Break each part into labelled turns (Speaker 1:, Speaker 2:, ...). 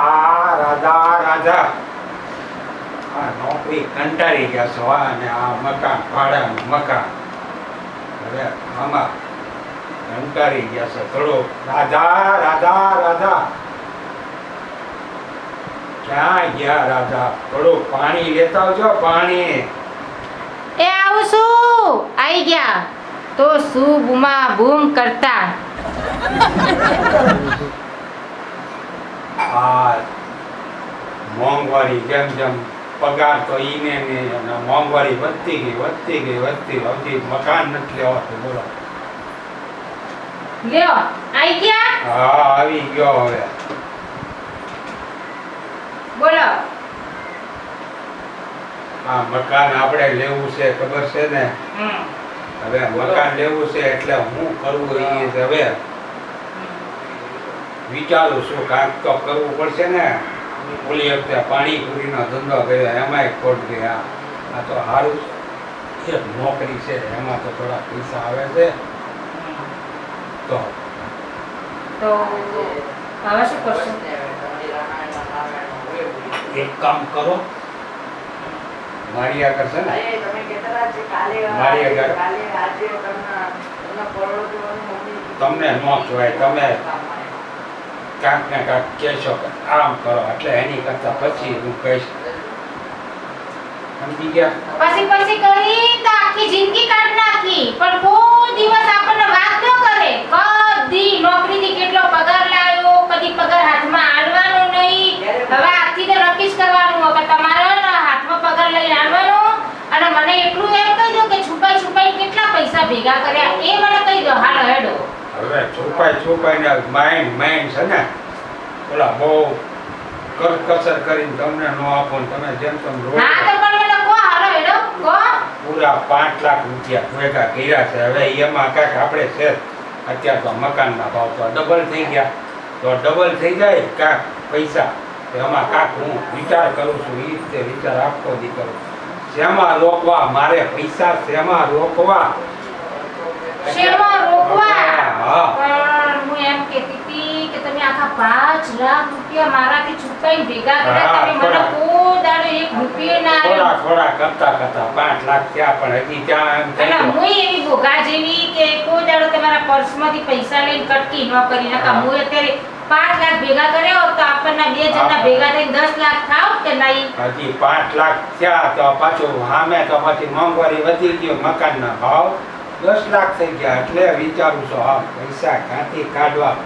Speaker 1: રાજા રાજા આ નોકરી કંટાળી ગયા છો અને આ મકાન, ભાડાનું મકાન. હવે આમાં કંટાળી ગયા છે, થોડો રાજા રાજા રાજા ક્યાં ગયા રાજા થોડું પાણી લેતા આવજો, પાણી.
Speaker 2: એ આવશું? આઈ ગયા. તો શું બૂમા બૂમ કરતા.
Speaker 1: આ મોંઘવારી જેમ જેમ પગાર તો ઈને ને મોંઘવારી વધતી ગઈ વધતી ગઈ વધતી હજી મકાન નથી લેવાતું બોલો.
Speaker 2: લ્યો આઈ ગયા?
Speaker 1: હા આવી ગયો હવે.
Speaker 2: બોલો.
Speaker 1: આ મકાન આપણે લેવું છે ખબર છે ને? હવે મકાન લેવું છે એટલે હું કરવું એ હવે. વિચારું છું કાંઈક તો કરવું પડશે ને? ઓલી વખતે પાણીપુરીનો ધંધો કર્યો એમાંય ખોટ ગયા. આ તો સારું એક નોકરી છે એમાં તો થોડા પૈસા આવે છે. તો?
Speaker 2: તો હવે શું કરશો?
Speaker 1: એક કામ કરો. મારી આગળ છે ને? મારી આગળ. તમને ન જોવાય તમે કાંક ને કાંક કે આમ કરો, એટલે એની કરતા પછી હું કહીશ. સમજી ગયા?
Speaker 2: પછી પછી કરી તો આખી જિંદગી કાઢ નાખી. પણ કોઈ દિવસ આપણને વાત ન કરે. કદી નોકરીથી કેટલો પગાર લાવ્યો, કદી પગાર હાથમાં આલવાનો નહીં. હવે આજથી તો નક્કી જ કરવાનું, હવે તમારે હાથમાં પગાર લઈને આલવાનો. અને મને એટલું એમ કહી દો કે છુપાઈ છુપાઈ કેટલા પૈસા ભેગા કર્યા, એ મને કહી દો હાલો હેડો
Speaker 1: હવે છુપાઈ છુપાઈને માઇન્ડ માઇન્ડ છે ને? ઓલા બહુ કરકસર કરીને તમને ન આપો ને તમે જેમ તેમ રોજ પૂરા પાંચ લાખ રૂપિયા ભેગા કર્યા છે. હવે એમાં કાંઈક આપણે છે. અત્યારે તો મકાનના ભાવ તો ડબલ થઈ ગયા. તો ડબલ થઈ જાય કાંક પૈસા. એમાં કાંક હું વિચાર કરું છું એ રીતે વિચાર આપતો દીકરો. શેમાં રોકવા? મારે પૈસા શેમાં રોકવા?
Speaker 2: શેમાં રોકવા? પણ હું એમ કહેતી હતી કે તમે આખા પાંચ લાખ રૂપિયા મારાથી છુપાઈ ભેગા કર્યા તમે મને કોઈ દાડો એક રૂપિયો ના
Speaker 1: થોડા થોડા કરતા કરતા પાંચ લાખ થયા પણ હજી ત્યાં
Speaker 2: અને હું એવી ભોગા જેવી કે કોઈ દાડો તમારા પર્સમાંથી પૈસા લઈને કટકી ન કરી નાખા.
Speaker 1: હું.
Speaker 2: અત્યારે પાંચ લાખ ભેગા કર્યા હોત તો આપણને બે જણના ભેગા થઈને દસ લાખ થાવ કે નહીં?
Speaker 1: હજી પાંચ લાખ થયા તો પાછું સામે તો પછી મોંઘવારી વધી ગયો મકાનના ભાવ. દસ લાખ થઈ ગયા એટલે વિચારું છું હા પૈસા ક્યાંથી કાઢવા?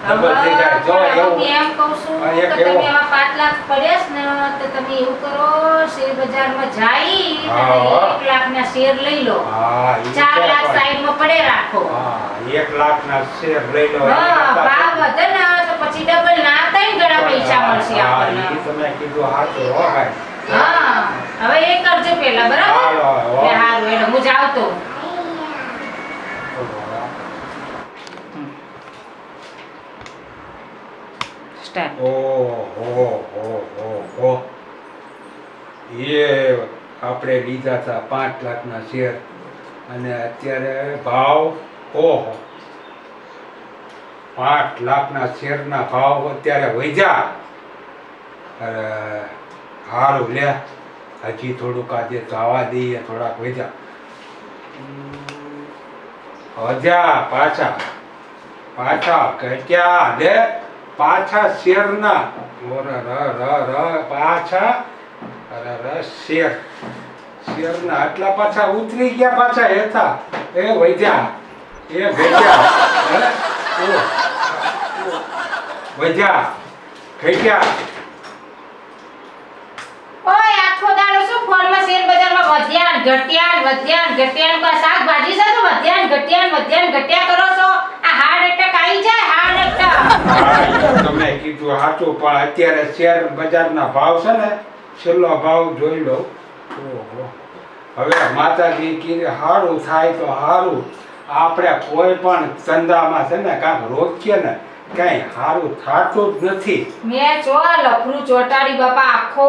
Speaker 1: ડબલ થઈ જાય. જો
Speaker 2: હવે
Speaker 1: એવું
Speaker 2: એમ કહું છું કે તમે આવા પાંચ લાખ પડ્યા છે ને તો તમે એવું કરો શેર બજારમાં જઈ
Speaker 1: હા.
Speaker 2: લઈ લો.
Speaker 1: હા ઈ
Speaker 2: લાખ
Speaker 1: પણ.
Speaker 2: સાઈડમાં પડે રાખો.
Speaker 1: હા એક લાખ ના શેર લઈ લો
Speaker 2: હા ભાવ વધે ને તો પછી ડબલ ના ત્રણ ગણા પૈસા મળશે આપણને.
Speaker 1: ઈ તમે કીધું સાચું હો ભાઈ.
Speaker 2: હા હવે એ કરજો પેલા બરાબર?
Speaker 1: હો.
Speaker 2: એનો હું જાઉં તો. સ્ટાર્ટ
Speaker 1: ઓહો એ આપણે લીધા હતા પાંચ લાખના શેર. અને અત્યારે ભાવ ઓહો. પાંચ લાખના શેરના ભાવ અત્યારે વધ્યા. અરે સારું લે. હજી થોડુંક આજે જવા દઈએ, થોડાક વધ્યા. હજા પાછા. પાછા ઘટ્યા લે. પાછા શેરના? ઓર ર ર ર પાછા? શેર. શેરના? આટલા પાછા ઉતરી ગયા પાછા હેઠા? એ વૈજા એ ભેજ્યા વૈજા ઘટ્યા.
Speaker 2: ઓય આખો દાડો શું ફોનમાં શેર બજારમાં વધ્યા ને ઘટ્યા ને વધ્યા ને ઘટ્યા ને? કોઈ શાકભાજી છે તો વધ્યા ને ઘટ્યા ને વધ્યા ને ઘટ્યા કરો છો. આ હાર્ટ એટેક આવી જાય હાર્ટ
Speaker 1: તમે કીધું સાચું પણ અત્યારે શેર બજારના ભાવ છે ને છેલ્લો ભાવ જોઈ લો. હવે માતાજી કીધે સારું થાય તો સારું આપણે કોઈ પણ ધંધામાં છે ને કાંઈક રોકીએ ને કઈ સારું થતું જ નથી.
Speaker 2: મેં જો લફરું ચોટાડી બાપા આખો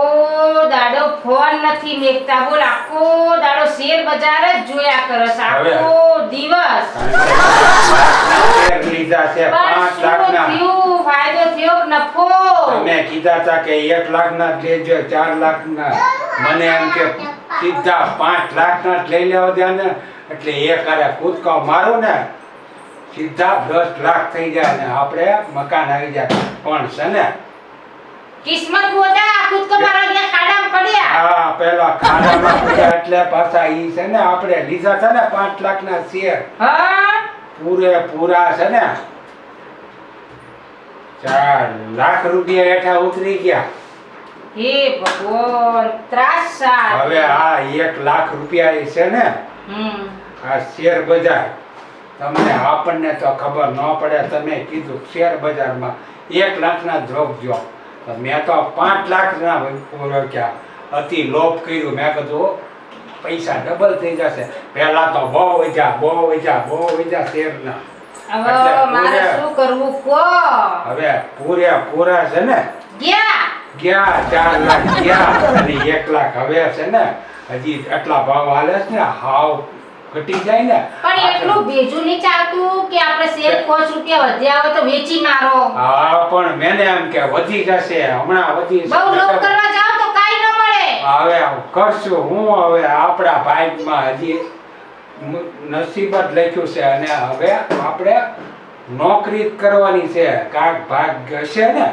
Speaker 2: દાડો ફોન નથી મેકતા. બોલ આખો દાડો શેર બજાર જ જોયા કરસ. આખો દિવસ.
Speaker 1: શેર લીધા છે
Speaker 2: પણ
Speaker 1: પાંચ
Speaker 2: શું
Speaker 1: લાખના
Speaker 2: થયું નફો
Speaker 1: તમે કીધા હતા કે એક લાખ ના લેજો ચાર લાખના. મને એમ કે સીધા પાંચ લાખ ના લઈ લેવા દે ને એટલે એ કરે કૂદકો મારો ને સીધા દસ લાખ થઈ જાય ને આપણે મકાન આવી જાય. પણ છે ને?
Speaker 2: કિસ્મત કૂદકો પડ્યા.
Speaker 1: આ પેલા પડ્યા એટલે પાછા ઈ છે ને આપણે લીધા છે ને પાંચ લાખના શેર.
Speaker 2: હા?
Speaker 1: પૂરે પૂરા છે ને? ચાર લાખ રૂપિયા હેઠા ઉતરી ગયા.
Speaker 2: હે ભગવાન ત્રાસા
Speaker 1: હવે આ એક લાખ રૂપિયા છે ને
Speaker 2: હમ.
Speaker 1: આ શેર બજાર. તમને આપણને તો ખબર ન પડે તમે કીધું શેર બજારમાં એક લાખના જ. જો મેં તો પાંચ લાખના રોક્યા અતિ લોભ કર્યું. મેં કીધું પૈસા ડબલ થઈ જશે. પેલા તો બહુ વધ્યા બહુ વધ્યા બહુ વધ્યા શેરના.
Speaker 2: હવે મારે શું કરવું કો
Speaker 1: હવે પૂરે પૂરા છે ને?
Speaker 2: ગયા.
Speaker 1: ગયા ચાર લાખ ગયા અને એક લાખ હવે છે ને? હજી આટલા ભાવ હાલે છે ને હાવ ઘટી જાય ને?
Speaker 2: પણ એટલું ભેજું નહીં ચાલતું કે આપણે શેર પાંચ રૂપિયા વધ્યા હોય તો વેચી મારો.
Speaker 1: હા પણ મેને એમ કે વધી જશે હમણાં વધી
Speaker 2: બહુ લોક કરવા જાવ તો કાઈ ન મળે.
Speaker 1: હવે કરશું હું હવે આપણા ભાગમાં હજી નસીબ જ લખ્યું છે અને હવે આપણે નોકરી કરવાની છે. કાક ભાગ હશે ને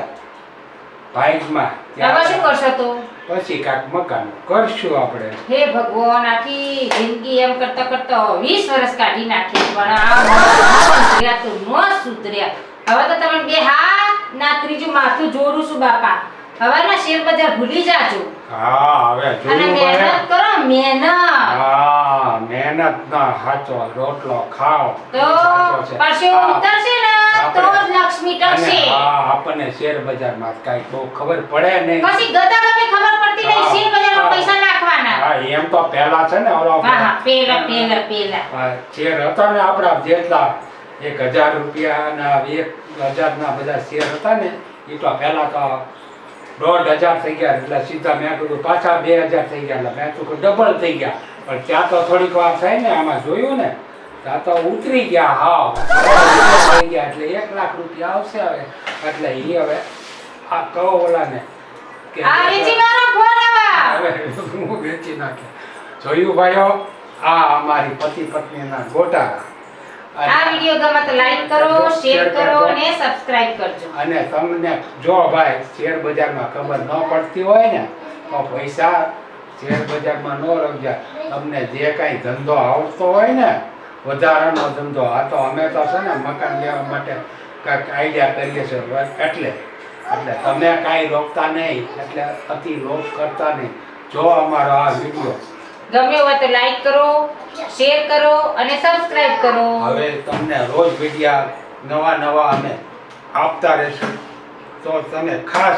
Speaker 1: ભાગમાં
Speaker 2: હવે શું કરશો તો?
Speaker 1: પછી કાક મકાન કરશું આપણે.
Speaker 2: હે ભગવાન આખી જિંદગી એમ કરતા કરતા વીસ વર્ષ કાઢી નાખી પણ આ તો ન સુધર્યા. હવે તો તમે બે હાથ ના ત્રીજું માથું જોડું છું બાપા. હવે ના શેર બજાર ભૂલી જાજો.
Speaker 1: હા હવે
Speaker 2: અને મહેનત કરો મહેનત.
Speaker 1: હા મહેનત ના હાચો રોટલો ખાઓ.
Speaker 2: તો
Speaker 1: સાચો છે.
Speaker 2: પરસેવો
Speaker 1: હા.
Speaker 2: ઉતરશે ને તો જ લક્ષ્મી ટકશે
Speaker 1: હા આપણને શેર બજારમાં કાઈ બહુ ખબર પડે ને.
Speaker 2: પછી ગતા ગમે ખબર પડતી નહીં શેર બજારમાં પૈસા નાખવાના.
Speaker 1: હા એમ તો પહેલા છે ને ઓલો
Speaker 2: હા હા પહેલા પહેલા
Speaker 1: આ શેર હતા ને આપડા જેટલા એક હજાર રૂપિયાના એક હજારના બધા શેર હતા ને એ તો પહેલા તો દોઢ હજાર થઈ ગયા. એટલે સીધા મેં કીધું પાછા બે હજાર થઈ ગયા. એટલે મેં કીધું ડબલ થઈ ગયા. પણ ત્યાં તો થોડીક વાર થાય ને આમાં જોયું ને ત્યાં તો ઉતરી ગયા. હા થઈ ગયા. એટલે એક લાખ રૂપિયા આવશે હવે. એટલે એ હવે આ કહો ઓલાને જોયું ભાઈઓ આ અમારી પતિ પત્નીના ગોટા
Speaker 2: આ વિડિયો ગમે તો લાઈક કરો શેર કરો અને સબસ્ક્રાઇબ કરજો.
Speaker 1: અને તમને જો ભાઈ શેર બજારમાં ખબર ન પડતી હોય ને તો પૈસા શેર બજારમાં ન રખજા તમને જે કાંઈ ધંધો આવડતો હોય ને વધારાનો ધંધો આ તો અમે તો છે ને મકાન લેવા માટે કાંઈક આઈડિયા કરીએ છીએ. એટલે એટલે તમે કાંઈ રોકતા નહીં એટલે અતિ લોભ કરતા નહીં. જો અમારો આ વીડિયો
Speaker 2: ગમે હોય તો લાઈક કરો શેર કરો અને સબસ્ક્રાઇબ કરો.
Speaker 1: હવે તમને રોજ વિડિયા નવા નવા અમે આપતા રહેશું. તો તમે ખાસ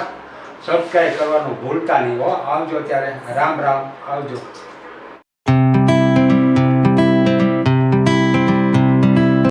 Speaker 1: સબસ્ક્રાઇબ કરવાનું ભૂલતા નહીં હો. આવજો ત્યારે. રામ રામ. આવજો.